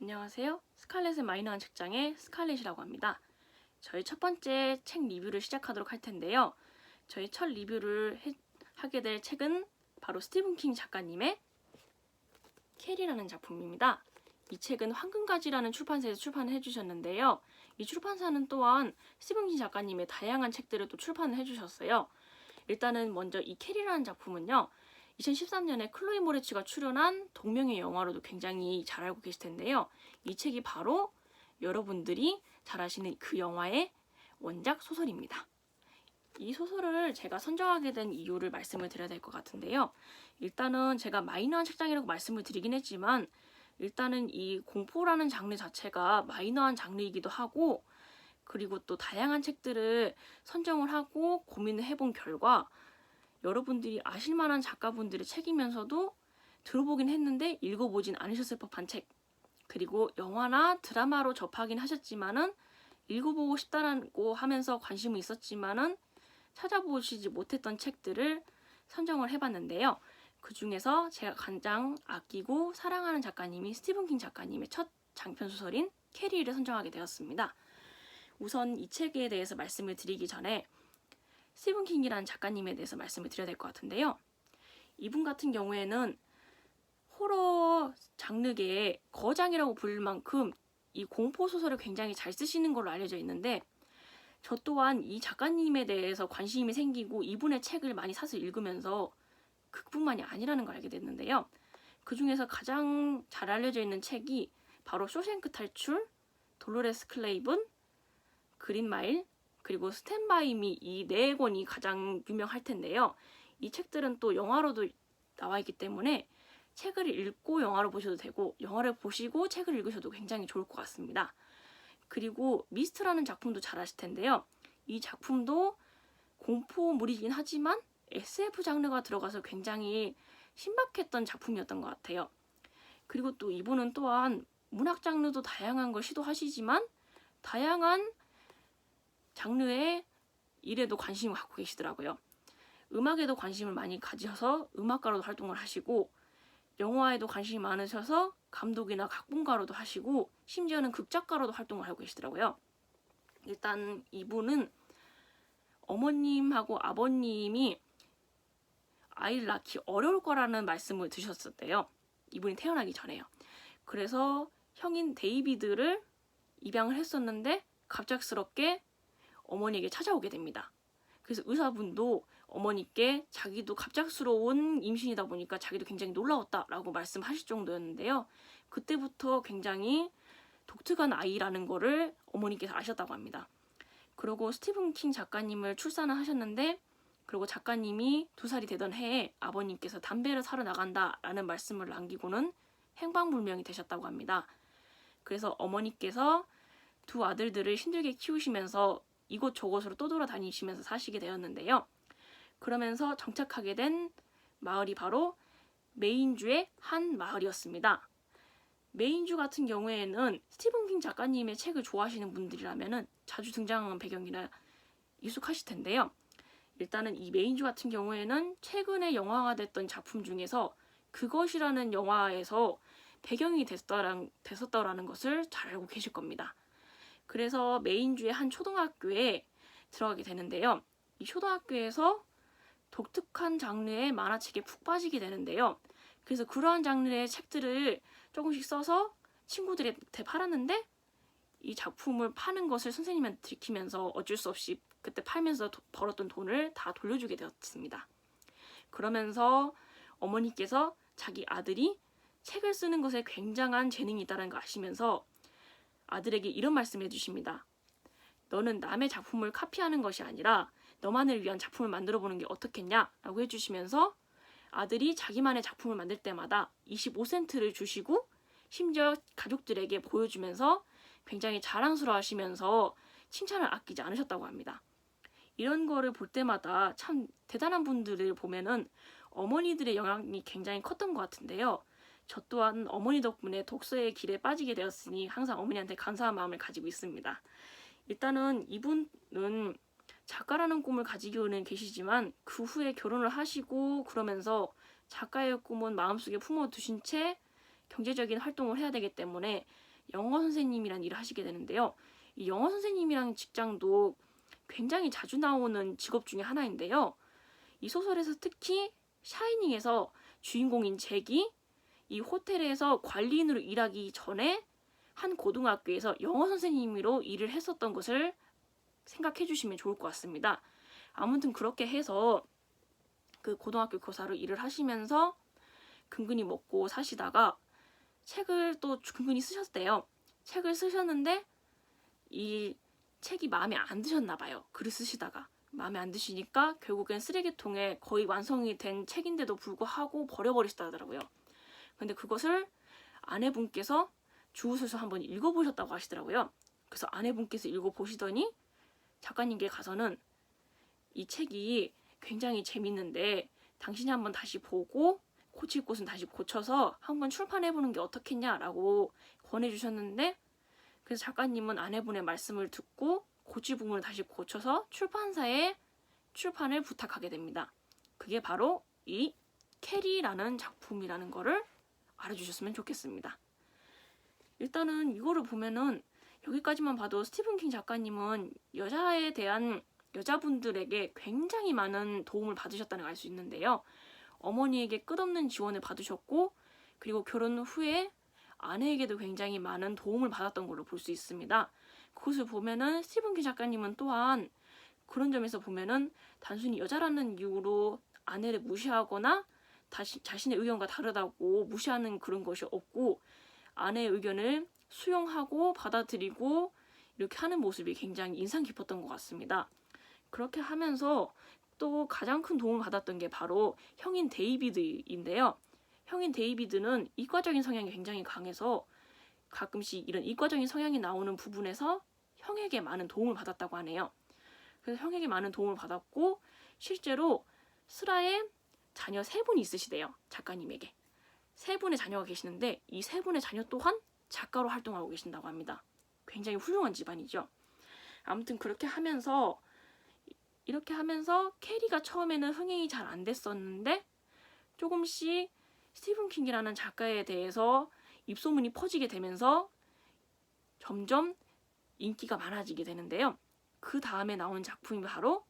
안녕하세요. 스칼렛의 마이너한 책장의 스칼렛이라고 합니다. 저희 첫 번째 책 리뷰를 시작하도록 할 텐데요. 저희 첫 리뷰를 해- 하게 될 책은 바로 스티븐 킹 작가님의 캐리라는 작품입니다. 이 책은 황금가지라는 출판사에서 출판을 해주셨는데요. 이 출판사는 또한 스티븐 킹 작가님의 다양한 책들을 또 출판을 해주셨어요. 일단은 먼저 이 캐리라는 작품은요. 2013년에 클로이 모레츠가 출연한 동명의 영화로도 굉장히 잘 알고 계실 텐데요. 이 책이 바로 여러분들이 잘 아시는 그 영화의 원작 소설입니다. 이 소설을 제가 선정하게 된 이유를 말씀을 드려야 될 것 같은데요. 일단은 제가 마이너한 책장이라고 말씀을 드리긴 했지만 일단은 이 공포라는 장르 자체가 마이너한 장르이기도 하고 그리고 또 다양한 책들을 선정을 하고 고민을 해본 결과 여러분들이 아실 만한 작가분들의 책이면서도 들어보긴 했는데 읽어보진 않으셨을 법한 책 그리고 영화나 드라마로 접하긴 하셨지만은 읽어보고 싶다라고 하면서 관심은 있었지만은 찾아보시지 못했던 책들을 선정을 해봤는데요. 그 중에서 제가 가장 아끼고 사랑하는 작가님이 스티븐 킹 작가님의 첫 장편 소설인 캐리를 선정하게 되었습니다. 우선 이 책에 대해서 말씀을 드리기 전에 스티븐 킹이라는 작가님에 대해서 말씀을 드려야 될 것 같은데요. 이분 같은 경우에는 호러 장르계의 거장이라고 부를 만큼 이 공포 소설을 굉장히 잘 쓰시는 걸로 알려져 있는데 저 또한 이 작가님에 대해서 관심이 생기고 이분의 책을 많이 사서 읽으면서 그뿐만이 아니라는 걸 알게 됐는데요. 그 중에서 가장 잘 알려져 있는 책이 바로 쇼생크 탈출, 돌로레스 클레이븐, 그린 마일, 그리고 스탠바이미 이 네 권이 가장 유명할 텐데요. 이 책들은 또 영화로도 나와 있기 때문에 책을 읽고 영화를 보셔도 되고 영화를 보시고 책을 읽으셔도 굉장히 좋을 것 같습니다. 그리고 미스트라는 작품도 잘 아실 텐데요. 이 작품도 공포물이긴 하지만 SF 장르가 들어가서 굉장히 신박했던 작품이었던 것 같아요. 그리고 또 이분은 또한 문학 장르도 다양한 걸 시도하시지만 다양한 장르의 일에도 관심을 갖고 계시더라고요. 음악에도 관심을 많이 가지셔서 음악가로도 활동을 하시고 영화에도 관심이 많으셔서 감독이나 각본가로도 하시고 심지어는 극작가로도 활동을 하고 계시더라고요. 일단 이분은 어머님하고 아버님이 아이를 낳기 어려울 거라는 말씀을 드셨었대요. 이분이 태어나기 전에요. 그래서 형인 데이비드를 입양을 했었는데 갑작스럽게 어머니에게 찾아오게 됩니다. 그래서 의사분도 어머니께 자기도 갑작스러운 임신이다 보니까 자기도 굉장히 놀라웠다라고 말씀하실 정도였는데요. 그때부터 굉장히 독특한 아이라는 거를 어머니께서 아셨다고 합니다. 그리고 스티븐 킹 작가님을 출산을 하셨는데 그리고 작가님이 두 살이 되던 해에 아버님께서 담배를 사러 나간다라는 말씀을 남기고는 행방불명이 되셨다고 합니다. 그래서 어머니께서 두 아들들을 힘들게 키우시면서 이곳저곳으로 떠돌아다니시면서 사시게 되었는데요. 그러면서 정착하게 된 마을이 바로 메인주의 한 마을이었습니다. 메인주 같은 경우에는 스티븐 킹 작가님의 책을 좋아하시는 분들이라면 자주 등장하는 배경이라 익숙하실 텐데요. 일단은 이 메인주 같은 경우에는 최근에 영화가 됐던 작품 중에서 그것이라는 영화에서 배경이 됐었다라는 것을 잘 알고 계실 겁니다. 그래서 메인주의 한 초등학교에 들어가게 되는데요. 이 초등학교에서 독특한 장르의 만화책에 푹 빠지게 되는데요. 그래서 그러한 장르의 책들을 조금씩 써서 친구들한테 팔았는데 이 작품을 파는 것을 선생님한테 들키면서 어쩔 수 없이 그때 팔면서 도- 벌었던 돈을 다 돌려주게 되었습니다. 그러면서 어머니께서 자기 아들이 책을 쓰는 것에 굉장한 재능이 있다는 걸 아시면서 아들에게 이런 말씀을 해주십니다. 너는 남의 작품을 카피하는 것이 아니라 너만을 위한 작품을 만들어 보는 게 어떻겠냐? 라고 해주시면서 아들이 자기만의 작품을 만들 때마다 25센트를 주시고 심지어 가족들에게 보여주면서 굉장히 자랑스러워 하시면서 칭찬을 아끼지 않으셨다고 합니다. 이런 거를 볼 때마다 참 대단한 분들을 보면은 어머니들의 영향이 굉장히 컸던 것 같은데요. 저 또한 어머니 덕분에 독서의 길에 빠지게 되었으니 항상 어머니한테 감사한 마음을 가지고 있습니다. 일단은 이분은 작가라는 꿈을 가지고는 계시지만 그 후에 결혼을 하시고 그러면서 작가의 꿈은 마음속에 품어두신 채 경제적인 활동을 해야 되기 때문에 영어 선생님이란 일을 하시게 되는데요. 이 영어 선생님이란 직장도 굉장히 자주 나오는 직업 중에 하나인데요. 이 소설에서 특히 샤이닝에서 주인공인 잭이 이 호텔에서 관리인으로 일하기 전에 한 고등학교에서 영어 선생님으로 일을 했었던 것을 생각해 주시면 좋을 것 같습니다. 아무튼 그렇게 해서 그 고등학교 교사로 일을 하시면서 근근히 먹고 사시다가 책을 또 근근히 쓰셨대요. 책을 쓰셨는데 이 책이 마음에 안 드셨나 봐요. 글을 쓰시다가 마음에 안 드시니까 결국엔 쓰레기통에 거의 완성이 된 책인데도 불구하고 버려버리시다더라고요. 근데 그것을 아내분께서 주우셔서 한번 읽어보셨다고 하시더라고요. 그래서 아내분께서 읽어보시더니 작가님께 가서는 이 책이 굉장히 재밌는데 당신이 한번 다시 보고 고칠 곳은 다시 고쳐서 한번 출판해보는 게 어떻겠냐라고 권해주셨는데 그래서 작가님은 아내분의 말씀을 듣고 고칠 부분을 다시 고쳐서 출판사에 출판을 부탁하게 됩니다. 그게 바로 이 캐리라는 작품이라는 거를 알아주셨으면 좋겠습니다. 일단은 이거를 보면은 여기까지만 봐도 스티븐 킹 작가님은 여자에 대한 여자분들에게 굉장히 많은 도움을 받으셨다는 걸 알 수 있는데요. 어머니에게 끝없는 지원을 받으셨고 그리고 결혼 후에 아내에게도 굉장히 많은 도움을 받았던 걸로 볼 수 있습니다. 그것을 보면은 스티븐 킹 작가님은 또한 그런 점에서 보면은 단순히 여자라는 이유로 아내를 무시하거나 다시 자신의 의견과 다르다고 무시하는 그런 것이 없고 아내의 의견을 수용하고 받아들이고 이렇게 하는 모습이 굉장히 인상 깊었던 것 같습니다. 그렇게 하면서 또 가장 큰 도움을 받았던 게 바로 형인 데이비드인데요. 형인 데이비드는 이과적인 성향이 굉장히 강해서 가끔씩 이런 이과적인 성향이 나오는 부분에서 형에게 많은 도움을 받았다고 하네요. 그래서 형에게 많은 도움을 받았고 실제로 슬라에 자녀 세 분이 있으시대요. 작가님에게. 세 분의 자녀가 계시는데 이 세 분의 자녀 또한 작가로 활동하고 계신다고 합니다. 굉장히 훌륭한 집안이죠. 아무튼 그렇게 하면서 이렇게 하면서 캐리가 처음에는 흥행이 잘 안 됐었는데 조금씩 스티븐 킹이라는 작가에 대해서 입소문이 퍼지게 되면서 점점 인기가 많아지게 되는데요. 그 다음에 나온 작품이 바로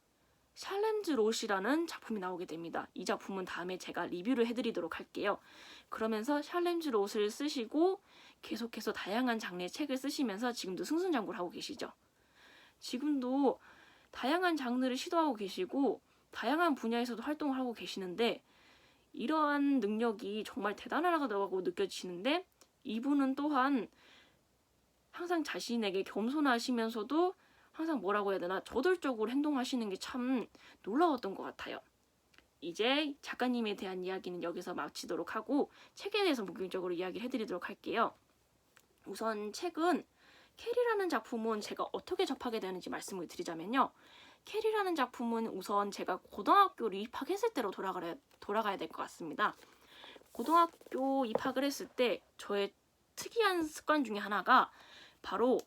샬렘즈 롯이라는 작품이 나오게 됩니다. 이 작품은 다음에 제가 리뷰를 해드리도록 할게요. 그러면서 샬렘즈 롯을 쓰시고 계속해서 다양한 장르의 책을 쓰시면서 지금도 승승장구를 하고 계시죠. 지금도 다양한 장르를 시도하고 계시고 다양한 분야에서도 활동을 하고 계시는데 이러한 능력이 정말 대단하다고 느껴지시는데 이분은 또한 항상 자신에게 겸손하시면서도 항상 뭐라고 해야 되나 저돌적으로 행동하시는 게 참 놀라웠던 것 같아요. 이제 작가님에 대한 이야기는 여기서 마치도록 하고 책에 대해서 본격적으로 이야기를 해드리도록 할게요. 우선 책은 캐리라는 작품은 제가 어떻게 접하게 되는지 말씀을 드리자면요. 캐리라는 작품은 우선 제가 고등학교를 입학했을 때로 돌아가야, 돌아가야 될 것 같습니다. 고등학교 입학을 했을 때 저의 특이한 습관 중에 하나가 바로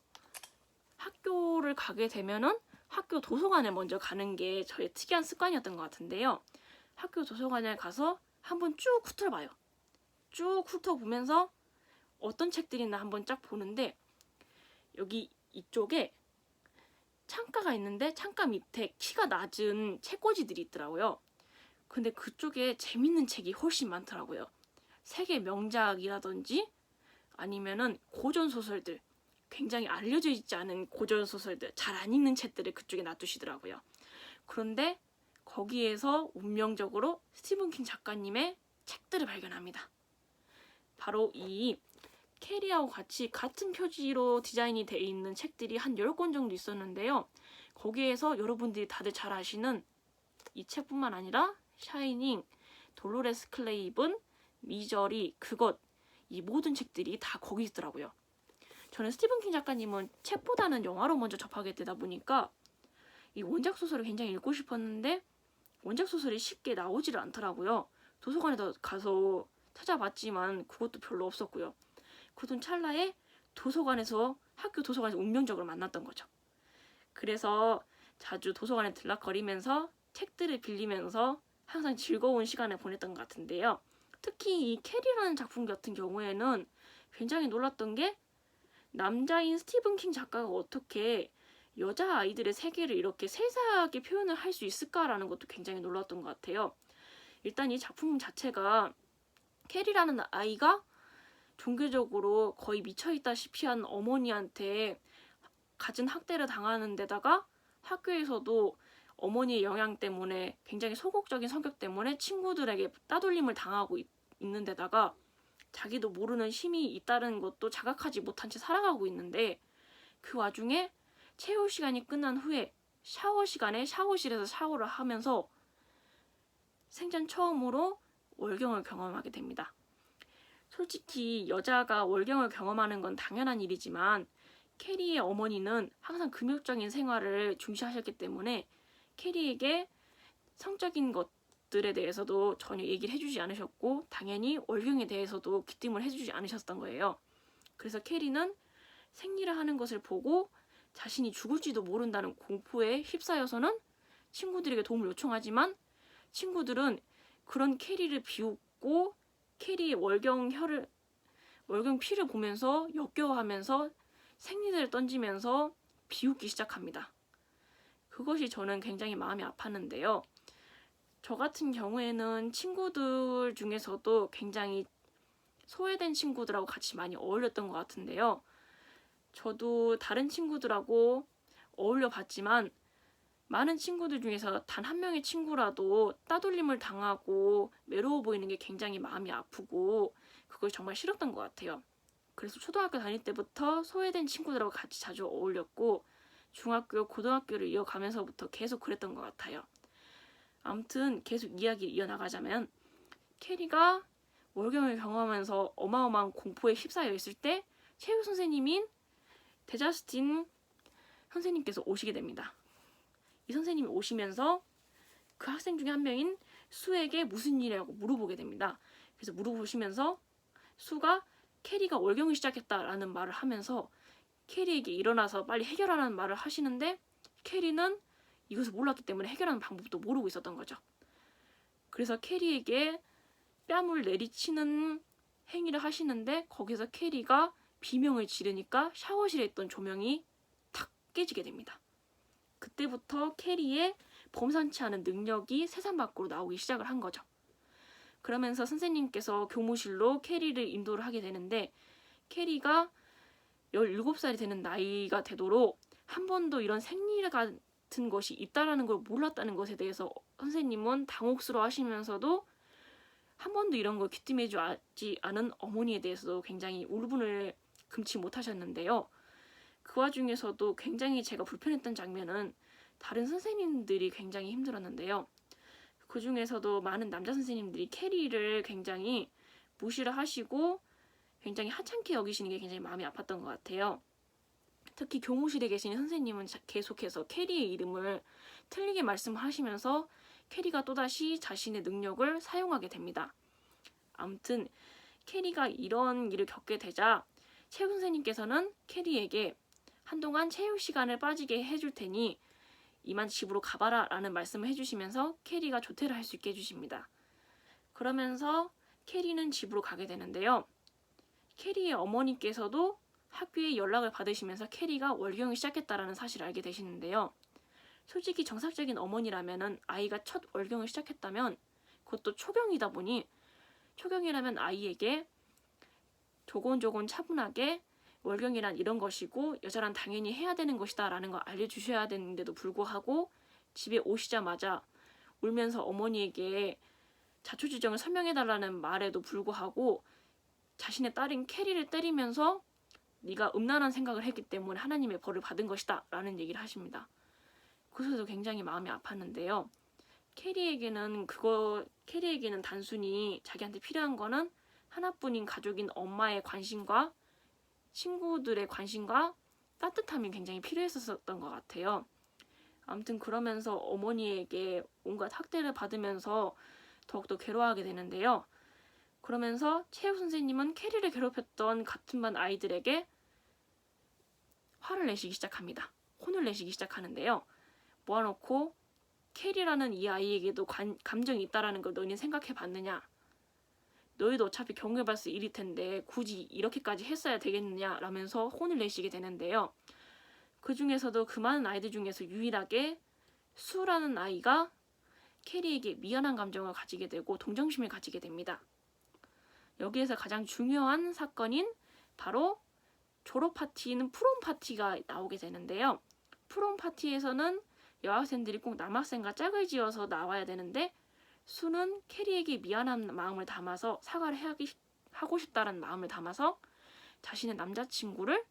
학교를 가게 되면은 학교 도서관에 먼저 가는 게 저의 특이한 습관이었던 것 같은데요. 학교 도서관에 가서 한번 쭉 훑어봐요. 쭉 훑어보면서 어떤 책들이 있나 한번 쫙 보는데 여기 이쪽에 창가가 있는데 창가 밑에 키가 낮은 책꽂이들이 있더라고요. 근데 그쪽에 재밌는 책이 훨씬 많더라고요. 세계 명작이라든지 아니면은 고전 소설들 굉장히 알려져 있지 않은 고전 소설들 잘 안 읽는 책들을 그쪽에 놔두시더라고요. 그런데 거기에서 운명적으로 스티븐 킹 작가님의 책들을 발견합니다. 바로 이 캐리하고 같이 같은 표지로 디자인이 되어 있는 책들이 한 10권 정도 있었는데요. 거기에서 여러분들이 다들 잘 아시는 이 책뿐만 아니라 샤이닝, 돌로레스 클레이븐, 미저리, 그것 이 모든 책들이 다 거기 있더라고요. 저는 스티븐 킹 작가님은 책보다는 영화로 먼저 접하게 되다 보니까 이 원작 소설을 굉장히 읽고 싶었는데 원작 소설이 쉽게 나오지를 않더라고요. 도서관에 가서 찾아봤지만 그것도 별로 없었고요. 그러던 찰나에 도서관에서 학교 도서관에서 운명적으로 만났던 거죠. 그래서 자주 도서관에 들락거리면서 책들을 빌리면서 항상 즐거운 시간을 보냈던 것 같은데요. 특히 이 캐리라는 작품 같은 경우에는 굉장히 놀랐던 게 남자인 스티븐 킹 작가가 어떻게 여자 아이들의 세계를 이렇게 세세하게 표현을 할 수 있을까라는 것도 굉장히 놀랐던 것 같아요. 일단 이 작품 자체가 캐리라는 아이가 종교적으로 거의 미쳐있다시피 한 어머니한테 갖은 학대를 당하는 데다가 학교에서도 어머니의 영향 때문에 굉장히 소극적인 성격 때문에 친구들에게 따돌림을 당하고 있, 는 데다가 자기도 모르는 힘이 있다는 것도 자각하지 못한 채 살아가고 있는데 그 와중에 체육 시간이 끝난 후에 샤워 시간에 샤워실에서 샤워를 하면서 생전 처음으로 월경을 경험하게 됩니다. 솔직히 여자가 월경을 경험하는 건 당연한 일이지만 캐리의 어머니는 항상 금욕적인 생활을 중시하셨기 때문에 캐리에게 성적인 것 들에 대해서도 전혀 얘기를 해주지 않으셨고 당연히 월경에 대해서도 귀띔을 해주지 않으셨던 거예요. 그래서 캐리는 생리를 하는 것을 보고 자신이 죽을지도 모른다는 공포에 휩싸여서는 친구들에게 도움을 요청하지만 친구들은 그런 캐리를 비웃고 캐리의 월경 혀를 월경 피를 보면서 역겨워하면서 생리들을 던지면서 비웃기 시작합니다. 그것이 저는 굉장히 마음이 아팠는데요. 저 같은 경우에는 친구들 중에서도 굉장히 소외된 친구들하고 같이 많이 어울렸던 것 같은데요. 저도 다른 친구들하고 어울려 봤지만 많은 친구들 중에서 단 한 명의 친구라도 따돌림을 당하고 외로워 보이는 게 굉장히 마음이 아프고 그걸 정말 싫었던 것 같아요. 그래서 초등학교 다닐 때부터 소외된 친구들하고 같이 자주 어울렸고 중학교, 고등학교를 이어가면서부터 계속 그랬던 것 같아요. 아무튼 계속 이야기를 이어나가자면 캐리가 월경을 경험하면서 어마어마한 공포에 휩싸여 있을 때 체육 선생님인 데자스틴 선생님께서 오시게 됩니다. 이 선생님이 오시면서 그 학생 중에 한 명인 수에게 무슨 일이라고 물어보게 됩니다. 그래서 물어보시면서 수가 캐리가 월경을 시작했다라는 말을 하면서 캐리에게 일어나서 빨리 해결하라는 말을 하시는데 캐리는 이것을 몰랐기 때문에 해결하는 방법도 모르고 있었던 거죠. 그래서 캐리에게 뺨을 내리치는 행위를 하시는데 거기서 캐리가 비명을 지르니까 샤워실에 있던 조명이 탁 깨지게 됩니다. 그때부터 캐리의 범상치 않은 능력이 세상 밖으로 나오기 시작을 한 거죠. 그러면서 선생님께서 교무실로 캐리를 인도를 하게 되는데 캐리가 17살이 되는 나이가 되도록 한 번도 이런 생리 같은 것이 있다라는 걸 몰랐다는 것에 대해서 선생님은 당혹스러워 하시면서도 한 번도 이런 걸 귀띔해 주지 않은 어머니에 대해서도 굉장히 울분을 금치 못하셨는데요. 그 와중에서도 굉장히 제가 불편했던 장면은 다른 선생님들이 굉장히 힘들었는데요. 그 중에서도 많은 남자 선생님들이 캐리를 굉장히 무시를 하시고 굉장히 하찮게 여기시는 게 굉장히 마음이 아팠던 것 같아요. 특히 교무실에 계시는 선생님은 계속해서 캐리의 이름을 틀리게 말씀하시면서 캐리가 또다시 자신의 능력을 사용하게 됩니다. 아무튼 캐리가 이런 일을 겪게 되자 체육 선생님께서는 캐리에게 한동안 체육 시간을 빠지게 해줄 테니 이만 집으로 가봐라 라는 말씀을 해주시면서 캐리가 조퇴를 할 수 있게 해주십니다. 그러면서 캐리는 집으로 가게 되는데요. 캐리의 어머니께서도 학교에 연락을 받으시면서 캐리가 월경을 시작했다라는 사실을 알게 되시는데요. 솔직히 정상적인 어머니라면은 아이가 첫 월경을 시작했다면 그것도 초경이다 보니 초경이라면 아이에게 조곤조곤 차분하게 월경이란 이런 것이고 여자란 당연히 해야 되는 것이다라는 걸 알려주셔야 되는데도 불구하고 집에 오시자마자 울면서 어머니에게 자초지정을 설명해달라는 말에도 불구하고 자신의 딸인 캐리를 때리면서 네가 음란한 생각을 했기 때문에 하나님의 벌을 받은 것이다 라는 얘기를 하십니다. 그래서 굉장히 마음이 아팠는데요. 캐리에게는 그거 캐리에게는 단순히 자기한테 필요한 거는 하나뿐인 가족인 엄마의 관심과 친구들의 관심과 따뜻함이 굉장히 필요했었던 것 같아요. 아무튼 그러면서 어머니에게 온갖 학대를 받으면서 더욱더 괴로워하게 되는데요. 그러면서 체육 선생님은 캐리를 괴롭혔던 같은 반 아이들에게 화를 내시기 시작합니다. 혼을 내시기 시작하는데요. 모아놓고 캐리라는 이 아이에게도 관, 감정이 있다라는 걸 너희는 생각해 봤느냐? 너희도 어차피 경유해봤을 일일 텐데 굳이 이렇게까지 했어야 되겠느냐 라면서 혼을 내시게 되는데요. 그 중에서도 그 많은 아이들 중에서 유일하게 수라는 아이가 캐리에게 미안한 감정을 가지게 되고 동정심을 가지게 됩니다. 여기에서 가장 중요한 사건인 바로 졸업 파티는 프롬 파티가 나오게 되는데요. 프롬 파티에서는 여학생들이 꼭 남학생과 짝을 지어서 나와야 되는데 수는 캐리에게 미안한 마음을 담아서 사과를 하기, 하고 싶다는 마음을 담아서 자신의 남자친구를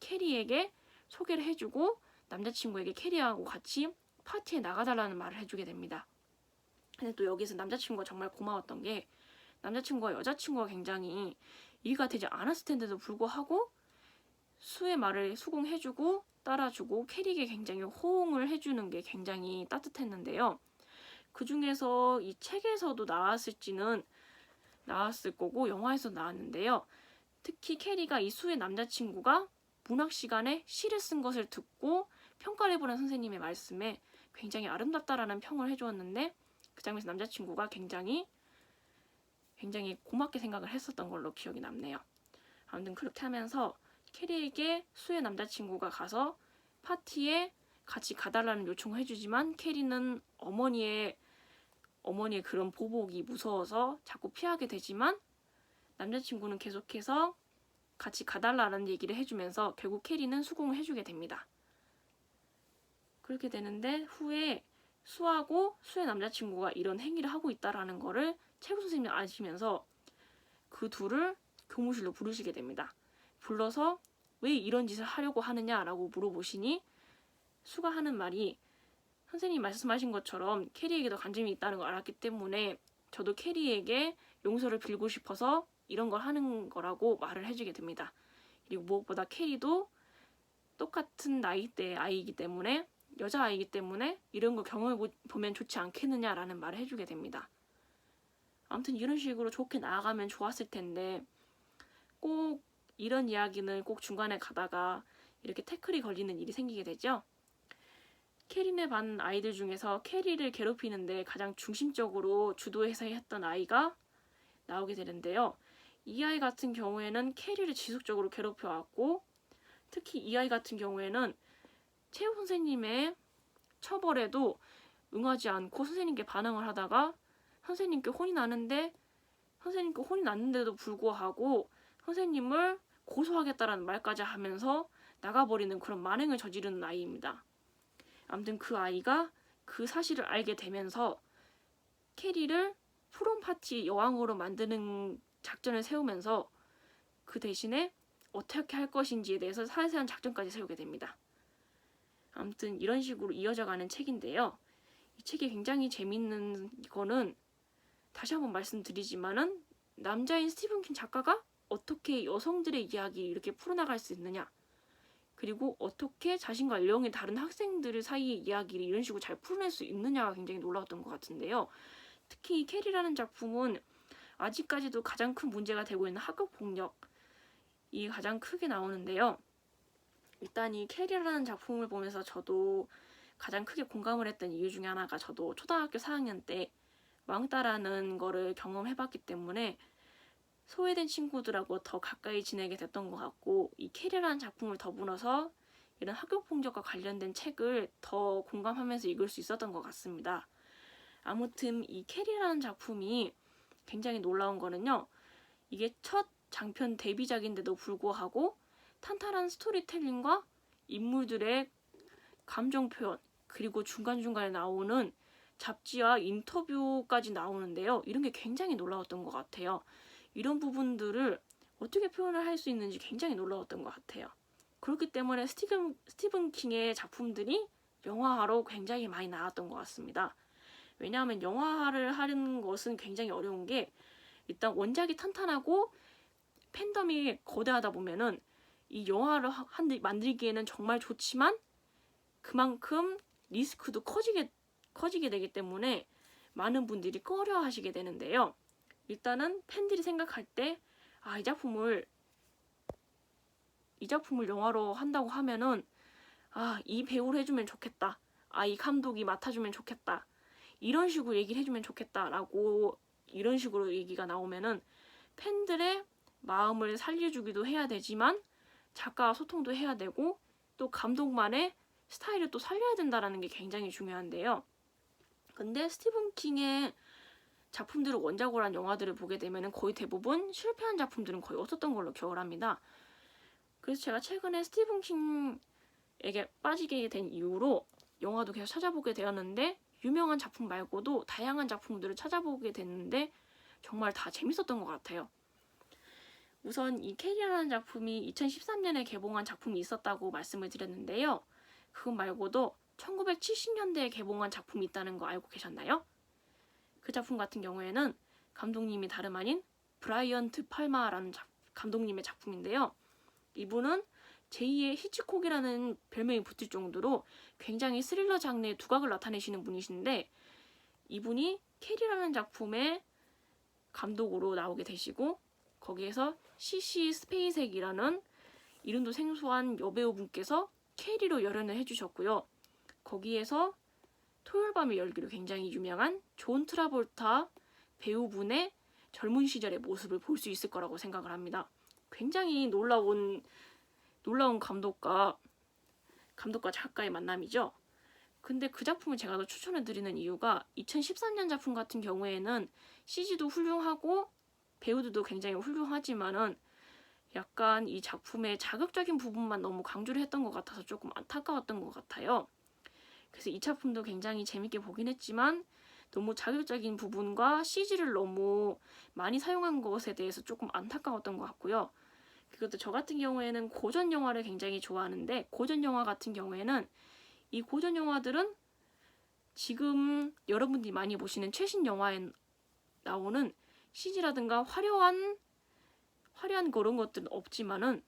캐리에게 소개를 해주고 남자친구에게 캐리하고 같이 파티에 나가달라는 말을 해주게 됩니다. 근데 또 여기서 남자친구가 정말 고마웠던 게 남자친구와 여자친구가 굉장히 이해가 되지 않았을 텐데도 불구하고 수의 말을 수긍해주고 따라주고 캐릭에 굉장히 호응을 해주는 게 굉장히 따뜻했는데요. 그 중에서 이 책에서도 나왔을지는 나왔을 거고 영화에서 나왔는데요. 특히 캐리가 이 수의 남자친구가 문학 시간에 시를 쓴 것을 듣고 평가를 해보는 선생님의 말씀에 굉장히 아름답다라는 평을 해주었는데 그 장면에서 남자친구가 굉장히 굉장히 고맙게 생각을 했었던 걸로 기억이 남네요. 아무튼 그렇게 하면서 캐리에게 수의 남자친구가 가서 파티에 같이 가달라는 요청을 해주지만 캐리는 어머니의 어머니의 그런 보복이 무서워서 자꾸 피하게 되지만 남자친구는 계속해서 같이 가달라는 얘기를 해주면서 결국 캐리는 수긍을 해주게 됩니다. 그렇게 되는데 후에 수하고 수의 남자친구가 이런 행위를 하고 있다라는 거를 최고 선생님이 아시면서 그 둘을 교무실로 부르시게 됩니다. 불러서 왜 이런 짓을 하려고 하느냐라고 물어보시니 수가 하는 말이 선생님이 말씀하신 것처럼 캐리에게도 관심이 있다는 걸 알았기 때문에 저도 캐리에게 용서를 빌고 싶어서 이런 걸 하는 거라고 말을 해주게 됩니다. 그리고 무엇보다 캐리도 똑같은 나이대의 아이이기 때문에 여자아이기 때문에 이런 걸 경험해 보면 좋지 않겠느냐라는 말을 해주게 됩니다. 아무튼 이런 식으로 좋게 나아가면 좋았을 텐데 꼭 이런 이야기는 꼭 중간에 가다가 이렇게 태클이 걸리는 일이 생기게 되죠. 캐리네 반 아이들 중에서 캐리를 괴롭히는데 가장 중심적으로 주도해서 했던 아이가 나오게 되는데요. 이 아이 같은 경우에는 캐리를 지속적으로 괴롭혀왔고 특히 이 아이 같은 경우에는 최우 선생님의 처벌에도 응하지 않고 선생님께 반항을 하다가 선생님께 혼이 나는데 선생님께 혼이 났는데도 불구하고 선생님을 고소하겠다라는 말까지 하면서 나가버리는 그런 만행을 저지르는 아이입니다. 아무튼 그 아이가 그 사실을 알게 되면서 캐리를 프롬 파티 여왕으로 만드는 작전을 세우면서 그 대신에 어떻게 할 것인지에 대해서 사세한 작전까지 세우게 됩니다. 아무튼 이런 식으로 이어져 가는 책인데요. 이 책이 굉장히 재밌는 거는 다시 한번 말씀드리지만은 남자인 스티븐 킹 작가가 어떻게 여성들의 이야기를 이렇게 풀어나갈 수 있느냐 그리고 어떻게 자신과 연령이 다른 학생들 사이의 이야기를 이런 식으로 잘 풀어낼 수 있느냐가 굉장히 놀라웠던 것 같은데요. 특히 이 캐리라는 작품은 아직까지도 가장 큰 문제가 되고 있는 학업 폭력이 가장 크게 나오는데요. 일단 이 캐리라는 작품을 보면서 저도 가장 크게 공감을 했던 이유 중에 하나가 저도 초등학교 4학년 때 왕따라는 거를 경험해봤기 때문에 소외된 친구들하고 더 가까이 지내게 됐던 것 같고 이 캐리라는 작품을 더불어서 이런 학교 폭력과 관련된 책을 더 공감하면서 읽을 수 있었던 것 같습니다. 아무튼 이 캐리라는 작품이 굉장히 놀라운 거는요. 이게 첫 장편 데뷔작인데도 불구하고 탄탄한 스토리텔링과 인물들의 감정 표현 그리고 중간중간에 나오는 잡지와 인터뷰까지 나오는데요. 이런 게 굉장히 놀라웠던 것 같아요. 이런 부분들을 어떻게 표현을 할 수 있는지 굉장히 놀라웠던 것 같아요. 그렇기 때문에 스티븐, 스티븐 킹의 작품들이 영화화로 굉장히 많이 나왔던 것 같습니다. 왜냐하면 영화화를 하는 것은 굉장히 어려운 게 일단 원작이 탄탄하고 팬덤이 거대하다 보면은 이 영화를 한, 만들기에는 정말 좋지만 그만큼 리스크도 커지게 커지게 되기 때문에 많은 분들이 꺼려 하시게 되는데요. 일단은 팬들이 생각할 때, 아, 이 작품을, 이 작품을 영화로 한다고 하면은, 아, 이 배우를 해주면 좋겠다. 아, 이 감독이 맡아주면 좋겠다. 이런 식으로 얘기를 해주면 좋겠다라고, 이런 식으로 얘기가 나오면은, 팬들의 마음을 살려주기도 해야 되지만 작가와 소통도 해야 되고 또 감독만의 스타일을 또 살려야 된다라는 게 굉장히 중요한데요. 근데 스티븐 킹의 작품들을 원작으로 한 영화들을 보게 되면 거의 대부분 실패한 작품들은 거의 없었던 걸로 기억을 합니다. 그래서 제가 최근에 스티븐 킹에게 빠지게 된 이후로 영화도 계속 찾아보게 되었는데 유명한 작품 말고도 다양한 작품들을 찾아보게 됐는데 정말 다 재밌었던 것 같아요. 우선 이 캐리라는 작품이 2013년에 개봉한 작품이 있었다고 말씀을 드렸는데요. 그것 말고도 1970년대에 개봉한 작품이 있다는 거 알고 계셨나요? 그 작품 같은 경우에는 감독님이 다름 아닌 브라이언 드 팔마라는 작- 감독님의 작품인데요. 이분은 제2의 히치콕이라는 별명이 붙을 정도로 굉장히 스릴러 장르의 두각을 나타내시는 분이신데 이분이 캐리라는 작품의 감독으로 나오게 되시고 거기에서 CC 스페이색이라는 이름도 생소한 여배우분께서 캐리로 열연을 해주셨고요. 거기에서 토요일 밤의 열기로 굉장히 유명한 존 트라볼타 배우분의 젊은 시절의 모습을 볼 수 있을 거라고 생각을 합니다. 굉장히 놀라운 놀라운 감독과 감독과 작가의 만남이죠. 근데 그 작품을 제가 더 추천해 드리는 이유가 2013년 작품 같은 경우에는 CG도 훌륭하고 배우들도 굉장히 훌륭하지만은 약간 이 작품의 자극적인 부분만 너무 강조를 했던 것 같아서 조금 안타까웠던 것 같아요. 그래서 이 작품도 굉장히 재밌게 보긴 했지만 너무 자극적인 부분과 CG를 너무 많이 사용한 것에 대해서 조금 안타까웠던 것 같고요. 그것도 저 같은 경우에는 고전 영화를 굉장히 좋아하는데 고전 영화 같은 경우에는 이 고전 영화들은 지금 여러분들이 많이 보시는 최신 영화에 나오는 CG라든가 화려한 화려한 그런 것들은 없지만은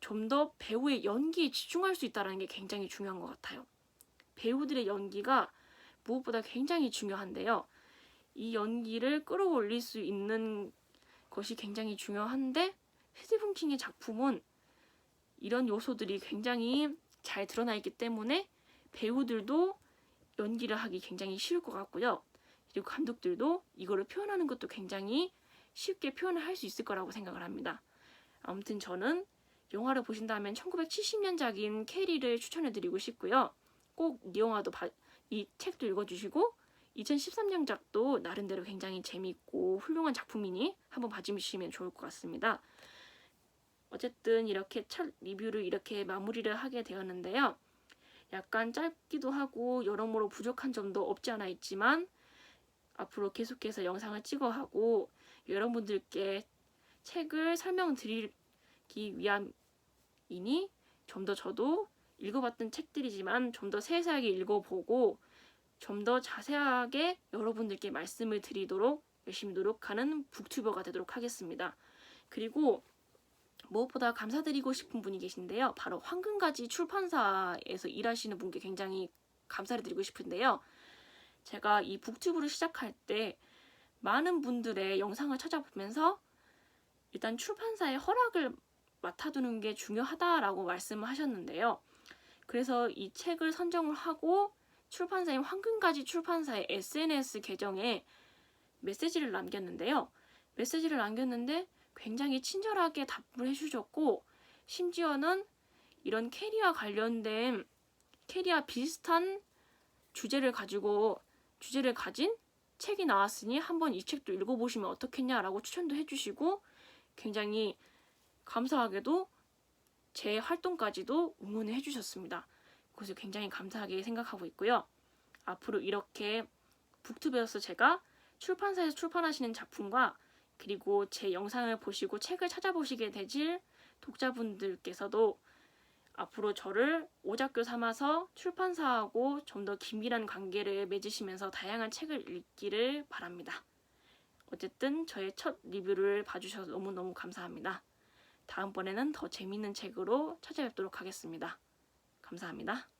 좀 더 배우의 연기에 집중할 수 있다는 게 굉장히 중요한 것 같아요. 배우들의 연기가 무엇보다 굉장히 중요한데요. 이 연기를 끌어올릴 수 있는 것이 굉장히 중요한데 스티븐 킹의 작품은 이런 요소들이 굉장히 잘 드러나 있기 때문에 배우들도 연기를 하기 굉장히 쉬울 것 같고요. 그리고 감독들도 이거를 표현하는 것도 굉장히 쉽게 표현을 할 수 있을 거라고 생각을 합니다. 아무튼 저는 영화를 보신다면 1970년작인 캐리를 추천해드리고 싶고요. 꼭 봐- 이 책도 읽어주시고 2013년작도 나름대로 굉장히 재밌고 훌륭한 작품이니 한번 봐주시면 좋을 것 같습니다. 어쨌든 이렇게 첫 리뷰를 이렇게 마무리를 하게 되었는데요. 약간 짧기도 하고 여러모로 부족한 점도 없지 않아 있지만 앞으로 계속해서 영상을 찍어 하고 여러분들께 책을 설명드리기 위함이니 좀 더 저도 읽어봤던 책들이지만 좀 더 세세하게 읽어보고 좀 더 자세하게 여러분들께 말씀을 드리도록 열심히 노력하는 북튜버가 되도록 하겠습니다. 그리고 무엇보다 감사드리고 싶은 분이 계신데요. 바로 황금가지 출판사에서 일하시는 분께 굉장히 감사를 드리고 싶은데요. 제가 이 북튜브를 시작할 때 많은 분들의 영상을 찾아보면서 일단 출판사의 허락을 맡아두는 게 중요하다라고 말씀을 하셨는데요. 그래서 이 책을 선정을 하고 출판사인 황금가지 출판사의 SNS 계정에 메시지를 남겼는데요. 메시지를 남겼는데 굉장히 친절하게 답을 해주셨고 심지어는 이런 캐리와 관련된 캐리와 비슷한 주제를 가지고 주제를 가진 책이 나왔으니 한번 이 책도 읽어보시면 어떻겠냐라고 추천도 해주시고 굉장히 감사하게도 제 활동까지도 응원을 해주셨습니다. 그래서 굉장히 감사하게 생각하고 있고요. 앞으로 이렇게 북튜브에서 제가 출판사에서 출판하시는 작품과 그리고 제 영상을 보시고 책을 찾아보시게 되질 독자분들께서도 앞으로 저를 오작교 삼아서 출판사하고 좀 더 긴밀한 관계를 맺으시면서 다양한 책을 읽기를 바랍니다. 어쨌든 저의 첫 리뷰를 봐주셔서 너무너무 감사합니다. 다음번에는 더 재밌는 책으로 찾아뵙도록 하겠습니다. 감사합니다.